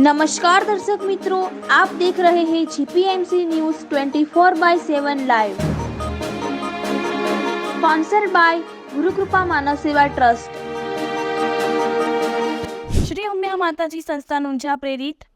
નમસ્કાર દર્શક મિત્રો, આપ દેખ રહે હે GPMC news 24 by 7 live. Sponsor by Gurukrupa Manav Seva trust. Shri Umiya માતાજી સંસ્થાન ઊંઝા પ્રેરિત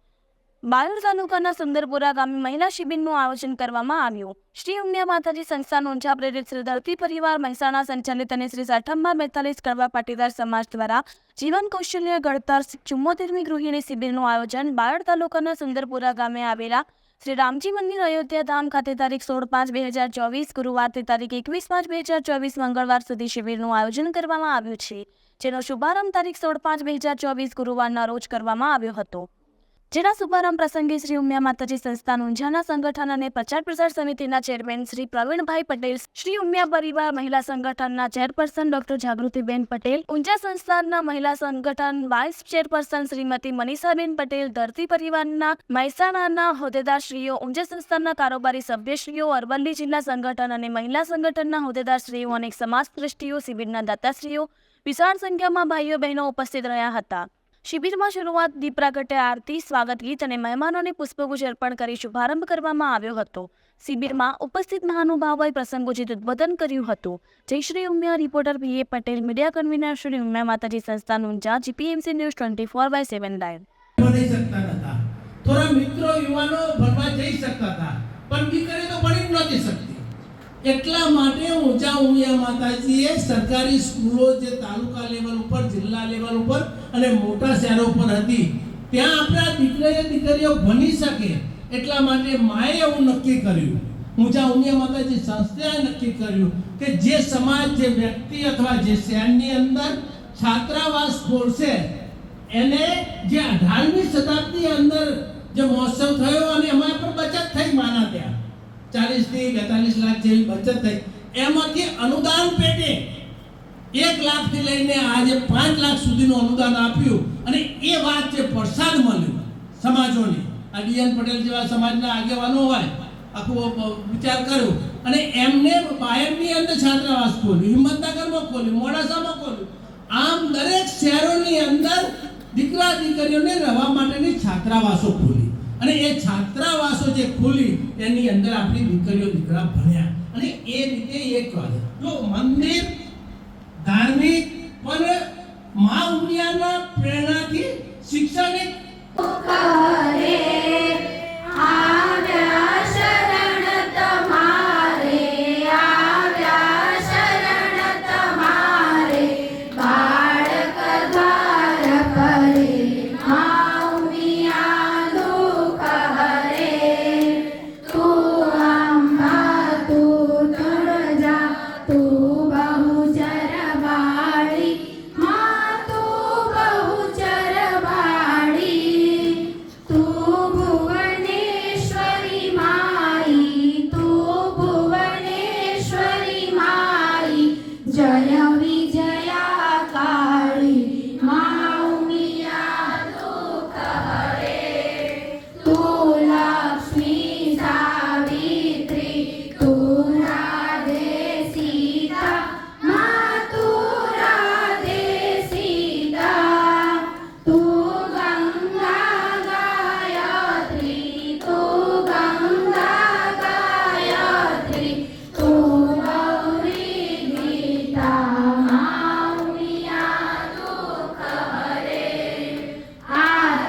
બાયડ તાલુકાના સુંદરપુરા ગામે મહિલા શિબિરનું આયોજન કરવામાં આવ્યું. શ્રી ઉમિયા માતાજી સંસ્થાન ઊંઝા પ્રેરિત શ્રી ધરતી પરિવાર મહેસાણા સંચાલિત અને શ્રી સાઠમ્બા બેતાલીસ કડવા પાટીદાર સમાજ દ્વારા જીવન કૌશલ્ય ઘડતર ચુમ્મોતેરમી ગૃહિણી શિબિરનું આયોજન બાયડ તાલુકાના સુંદરપુરા ગામે આવેલા શ્રી રામજી મંદિર અયોધ્યા ધામ ખાતે તારીખ સોળ પાંચ બે હજાર ચોવીસ ગુરુવારથી તારીખ એકવીસ પાંચ બે હજાર ચોવીસ મંગળવાર સુધી શિબિરનું આયોજન કરવામાં આવ્યું છે, જેનો શુભારંભ તારીખ સોળ પાંચ બે હજાર ચોવીસ ગુરુવારના રોજ કરવામાં આવ્યો હતો. જેના શુભારંભ પ્રસંગે શ્રી ઉમિયા માતાજી સંસ્થાન ઊંઝાના સંગઠન અને પ્રચાર પ્રસાર સમિતિના ચેરમેન શ્રી પ્રવીણભાઈ પટેલ, શ્રી ઉમિયા પરિવાર મહિલા સંગઠનના ચેરપર્સન ડોક્ટર જાગૃતિબેન પટેલ, ઊંઝા સંસ્થાનના મહિલા સંગઠન વાઇસ ચેરપર્સન શ્રીમતી મનીષાબેન પટેલ, ધરતી પરિવારના મહેસાણાના હોદ્દેદારશ્રીઓ, ઊંઝા સંસ્થાનના કારોબારી સભ્યશ્રીઓ, અરવલ્લી જિલ્લા સંગઠન અને મહિલા સંગઠનના હોદ્દેદારશ્રીઓ અને સમાજ દ્રષ્ટિઓ શિબિરના દાતાશ્રીઓ, વિશાળ સંખ્યામાં ભાઈઓ બહેનો ઉપસ્થિત રહ્યા હતા. શિબિરમાં શરૂઆત દીપ આરતી, સ્વાગત ગીત અને મહેમાનોને પુષ્પગુચ્છ અર્પણ કરી શુભારંભ કરવામાં આવ્યો હતો. શિબિરમાં ઉપસ્થિત મહાનુભાવોએ પ્રસંગોચિત ઉદ્બોધન કર્યું હતું. Jai Shri Umiya, reporter P A Patel, media convener Shri Umiya Mataji, સંસ્થાનું જા GPMC news twenty four by seven live. થોડા મિત્રો યુવાનો ભણવા જઈ શકતા હતા, પણ દીકરી તો ભણી નહોતી શકતી. એટલા માટે ઊંચા ઉમિયા માતાજીએ સરકારી સ્કૂલો જે તાલુકા લેવલ ઉપર, જિલ્લા લેવલ ઉપર અને મોટા શહેરો પર હતી, ત્યાં આપણા દીકરા દીકરીઓ ભણી શકે એટલા માટે માએ એવું નક્કી કર્યું. ઊંચા ઉમિયા માતાજી સંસ્થાએ નક્કી કર્યું કે જે સમાજ, જે વ્યક્તિ અથવા જે શહેરની અંદર છાત્રાવાસ ખોલશે, એને જે અઢારમી શતાબ્દી અંદર જે મહોત્સવ થયો અને એમાં પણ બચત થઈ માના ત્યાં ચાલીસથી બેતાલીસ લાખ જેવી બચત થઈ. એમાંથી અનુદાન પેટે એક લાખથી લઈને આજે પાંચ લાખ સુધીનું અનુદાન આપ્યું અને એ વાત છે પ્રસાદ મળ્યું સમાજોની, આ ડીએન પટેલ જેવા સમાજના આગેવાનો હોય, આખું વિચાર કર્યો. અને એમને બાયડની અંદર છાત્રાવાસ ખોલ્યું, હિંમતનગરમાં ખોલ્યું, મોડાસામાં ખોલ્યું. આમ દરેક શહેરોની અંદર દીકરા દીકરીઓને રહેવા માટેની છાત્રાવાસો ખોલી. અને એ છાત્રાવાસો જે ખોલી, એની અંદર આપણી દીકરીઓ, દીકરા ભણ્યા. અને એ રીતે એક વાત. જો મંદિર ધાર્મિક પણ મા ઉમિયાના પ્રેરણાથી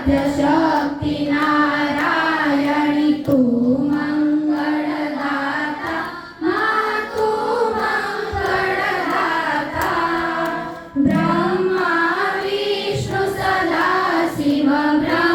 शक्ति नारायणी तु मङ्गदाता ब्रह्मा विष्णु सदा शिव ब्रह्म